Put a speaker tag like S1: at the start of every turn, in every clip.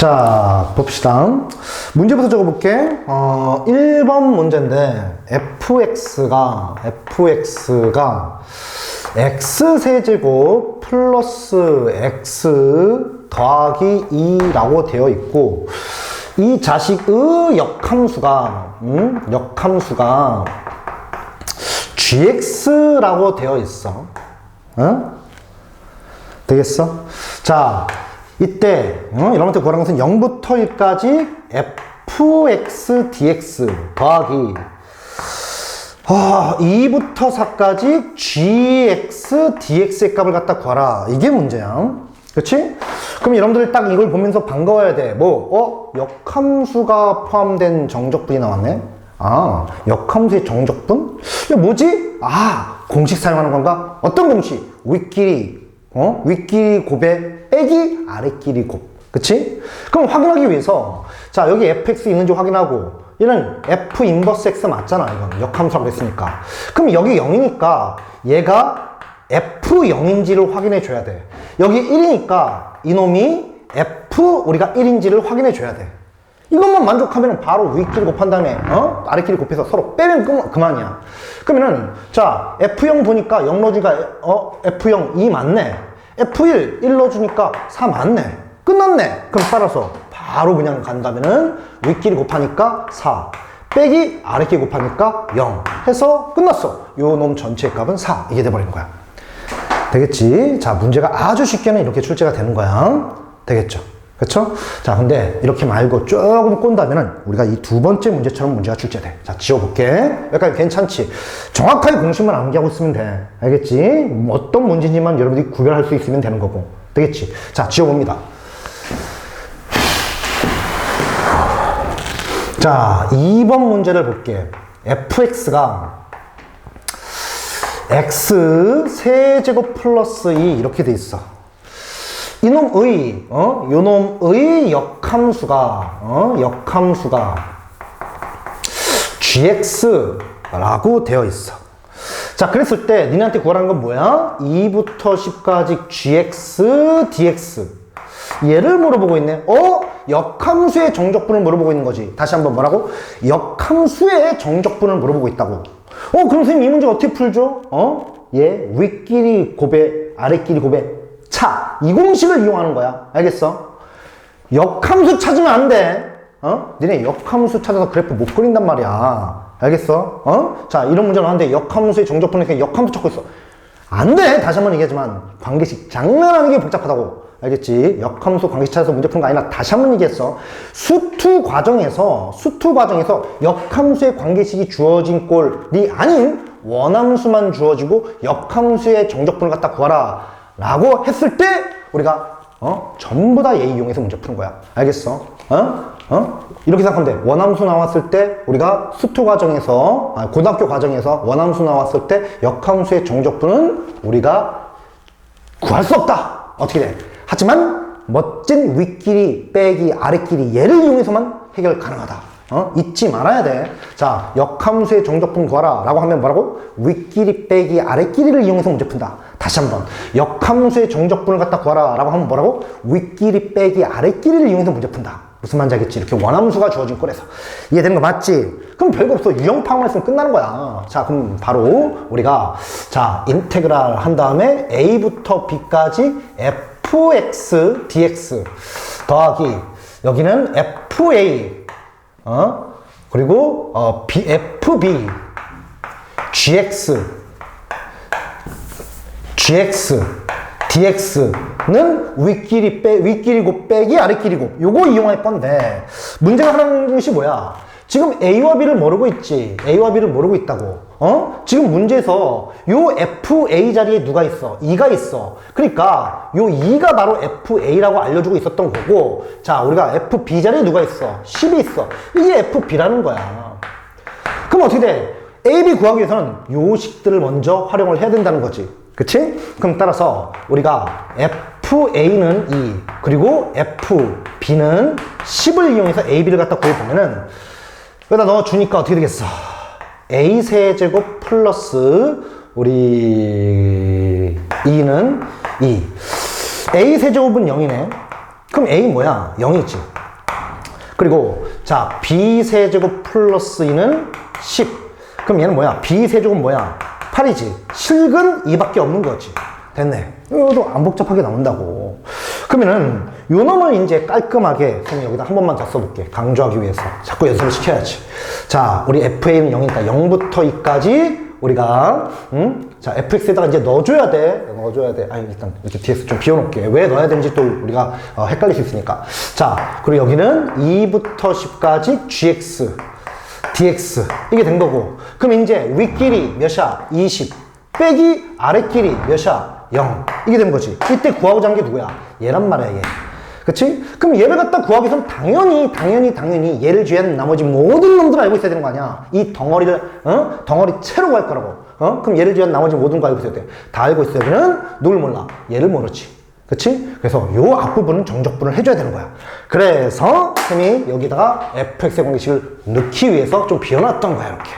S1: 자, 봅시다. 문제부터 적어볼게. 어, 1번 문제인데, fx가, fx가 x세제곱 플러스 x 더하기 2라고 되어 있고, 이 자식의 역함수가, 음? 역함수가 gx라고 되어 있어. 어? 되겠어? 자, 이때 어? 것들 구하는 것은 0부터 1까지 fx dx 더하기 아, 2부터 4까지 gx dx의 값을 갖다 구하라. 이게 문제야. 그치? 그럼 여러분들 딱 이걸 보면서 반가워야 돼. 뭐, 어? 역함수가 포함된 정적분이 나왔네? 아, 역함수의 정적분? 이게 뭐지? 아, 공식 사용하는 건가? 어떤 공식? 윗길이, 어? 윗길이 곱에 빼기 아랫길이 곱. 그치? 그럼 확인하기 위해서, 자, 여기 fx 있는지 확인하고, 얘는 f 인버스 x 맞잖아, 이건. 역함수라고 했으니까. 그럼 여기 0이니까 얘가 f0인지를 확인해 줘야 돼. 여기 1이니까 이놈이 f 우리가 1인지를 확인해 줘야 돼. 이것만 만족하면 바로 윗길 곱한 다음에 어? 아랫길 곱해서 서로 빼면 그, 그만이야. 그러면은 자 F0 보니까 0 넣어주니까 어 F0 2 맞네. F1 1 넣어주니까 4 맞네. 끝났네. 그럼 따라서 바로 그냥 간다면은 윗길 곱하니까 4 빼기 아랫길 곱하니까 0 해서 끝났어. 요 놈 전체의 값은 4 이게 돼버리는 거야. 되겠지? 자 문제가 아주 쉽게는 이렇게 출제가 되는 거야. 되겠죠? 그렇죠? 자, 근데 이렇게 말고 조금 꼰다면은 우리가 이 두 번째 문제처럼 문제가 출제돼. 자, 지워볼게. 약간 괜찮지? 정확하게 공식만 암기하고 있으면 돼. 알겠지? 어떤 문제인지만 여러분들이 구별할 수 있으면 되는 거고. 되겠지? 자, 지워봅니다. 자, 2번 문제를 볼게. fx가 x 세제곱 플러스 2 이렇게 돼 있어. 이놈의 어? 요놈의 역함수가 어? 역함수가 gx라고 되어 있어. 자, 그랬을 때 니네한테 구하라는 건 뭐야? 2부터 10까지 gx dx. 얘를 물어보고 있네. 어? 역함수의 정적분을 물어보고 있는 거지. 다시 한번 뭐라고? 역함수의 정적분을 물어보고 있다고. 어, 그럼 선생님 이 문제 어떻게 풀죠? 어? 얘 윗길이 곱에 아랫길이 곱에 차. 이 공식을 이용하는 거야. 알겠어? 역함수 찾으면 안 돼. 어? 니네 역함수 찾아서 그래프 못 그린단 말이야. 알겠어? 어? 자, 이런 문제 나왔는데 역함수의 정적분을 그냥 역함수 찾고 있어. 안 돼! 다시 한 번 얘기하지만, 관계식 장난하는 게 복잡하다고. 알겠지? 역함수 관계식 찾아서 문제 푸는 거 아니라 다시 한 번 얘기했어. 수투 과정에서, 수투 과정에서 역함수의 관계식이 주어진 꼴이 아닌 원함수만 주어지고 역함수의 정적분을 갖다 구하라. 라고 했을 때, 우리가, 어? 전부 다얘 이용해서 문제 푸는 거야. 알겠어? 어? 어? 이렇게 생각하면 돼. 원함수 나왔을 때 우리가 수투 과정에서 아, 고등학교 과정에서 원함수 나왔을 때 역함수의 정적분은 우리가 구할 수 없다. 어떻게 돼? 하지만 멋진 윗길이 빼기 아랫길이 얘를 이용해서만 해결 가능하다. 어? 잊지 말아야 돼. 자, 역함수의 정적분 구하라 라고 하면 뭐라고? 윗길이 빼기 아랫길이를 이용해서 문제 푼다. 다시 한번. 역함수의 정적분을 갖다 구하라 라고 하면 뭐라고? 윗길이 빼기 아랫길이를 이용해서 문제 푼다. 무슨 말인지 알겠지? 이렇게 원함수가 주어진 꼴에서. 이해되는 거 맞지? 그럼 별거 없어. 유형파만 했으면 끝나는 거야. 자, 그럼 바로 우리가 자, 인테그랄 한 다음에 a부터 b까지 fx dx 더하기 여기는 fa 어? 그리고 어, b, fb gx gx dx는 윗길이 빼 윗길이고 빼기 아랫길이고 요거 이용할 건데. 문제가 하는 것이 뭐야? 지금 a와 b를 모르고 있지. a와 b를 모르고 있다고. 어? 지금 문제에서 요 fa 자리에 누가 있어? 2가 있어. 그러니까 요 2가 바로 fa라고 알려주고 있었던 거고 자, 우리가 fb 자리에 누가 있어? 10이 있어. 이게 fb라는 거야. 그럼 어떻게 돼? a, b 구하기 위해서는 요 식들을 먼저 활용을 해야 된다는 거지. 그치? 그럼 따라서 우리가 FA는 2, 그리고 FB는 10을 이용해서 AB를 갖다 구해보면은 여기다 넣어주니까 어떻게 되겠어? A 세제곱 플러스 우리 2는 2. A 세제곱은 0이네. 그럼 A 뭐야? 0이지. 그리고 자 b세제곱 플러스 2는 10 그럼 얘는 뭐야 b세제곱 뭐야 8이지 실근 2밖에 없는 거지 됐네 이것도 안 복잡하게 나온다고 그러면은 요 놈을 이제 깔끔하게 선생님 여기다 한 번만 더 써볼게. 강조하기 위해서. 자꾸 연습을 시켜야지. 자 우리 fa는 0이니까 0부터 2까지 우리가 음? 자 fx에다가 이제 넣어줘야 돼. 넣어줘야 돼. 아니 일단 이렇게 뒤에서 좀 비워놓을게. 왜 넣어야 되는지 또 우리가 어, 헷갈릴 수 있으니까. 자 그리고 여기는 2부터 10까지 gx dx. 이게 된 거고. 그럼 이제 윗길이 몇이야? 20 빼기 아랫길이 몇이야? 0 이게 된 거지. 이때 구하고자 한 게 누구야? 얘란 말이야 얘 그치? 그럼 얘를 갖다 구하기 위해서는 당연히, 당연히, 당연히 얘를 제외한 나머지 모든 놈들 알고 있어야 되는 거 아니야. 이 덩어리를, 어? 덩어리 채로 구할 거라고. 어? 그럼 얘를 제외한 나머지 모든 거 알고 있어야 돼. 다 알고 있어야 되는 누굴 몰라? 얘를 모르지. 그치? 그래서 요 앞부분은 정적분을 해줘야 되는 거야. 그래서 쌤이 여기다가 fx의 공식을 넣기 위해서 좀 비워놨던 거야, 이렇게.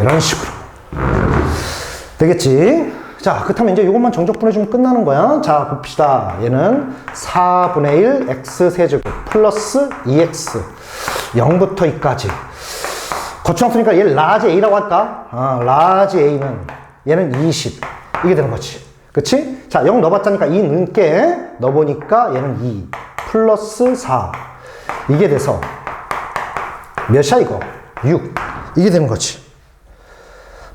S1: 이런 식으로. 되겠지? 자, 그렇다면 이제 이것만 정적 분해주면 끝나는 거야. 자, 봅시다. 얘는 4분의 1 x 세제곱 플러스 2x 0부터 2까지. 거추장 쓰니까 얘를 라지 a라고 할까? 아, 라지 a는 얘는 20. 이게 되는 거지. 그치? 자, 0 넣어봤자니까 2 넣게 넣어보니까 얘는 2 플러스 4. 이게 돼서 몇이야 이거? 6. 이게 되는 거지.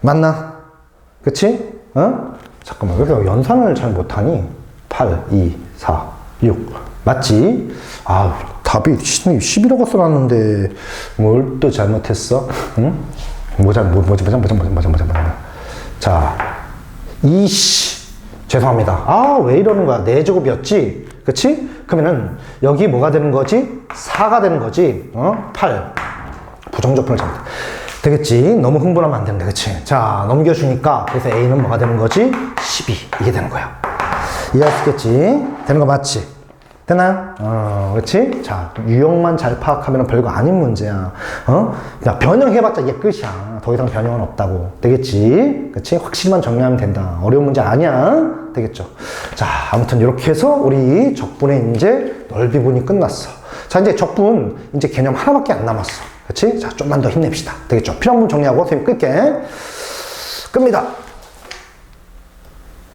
S1: 맞나? 그치? 어? 잠깐만, 왜 이렇게 연산을 잘 못하니? 8, 2, 4, 6. 맞지? 아, 답이 10이라고 써놨는데, 뭘 또 잘못했어? 응? 뭐 잘, 뭐, 뭐지, 뭐지, 뭐지, 뭐지, 뭐지, 뭐지, 뭐지. 자, 이씨. 죄송합니다. 아, 왜 이러는 거야? 4제곱이었지? 그치? 그러면은, 여기 뭐가 되는 거지? 4가 되는 거지? 어? 8. 부정적분을 잘못. 되겠지? 너무 흥분하면 안 되는데, 그치? 자, 넘겨주니까, 그래서 A는 뭐가 되는 거지? 12. 이게 되는 거야. 이해할 수 있겠지? 되는 거 맞지? 되나요? 어, 그렇지? 자, 유형만 잘 파악하면 별거 아닌 문제야. 어? 야, 변형해봤자 이게 끝이야. 더 이상 변형은 없다고. 되겠지? 그렇지? 확실히만 정리하면 된다. 어려운 문제 아니야. 되겠죠? 자, 아무튼 이렇게 해서 우리 적분의 이제 넓이분이 끝났어. 자, 이제 적분 이제 개념 하나밖에 안 남았어. 그렇지? 자, 좀만 더 힘냅시다. 되겠죠? 필요한 부분 정리하고 선생님 끌게. 끕니다.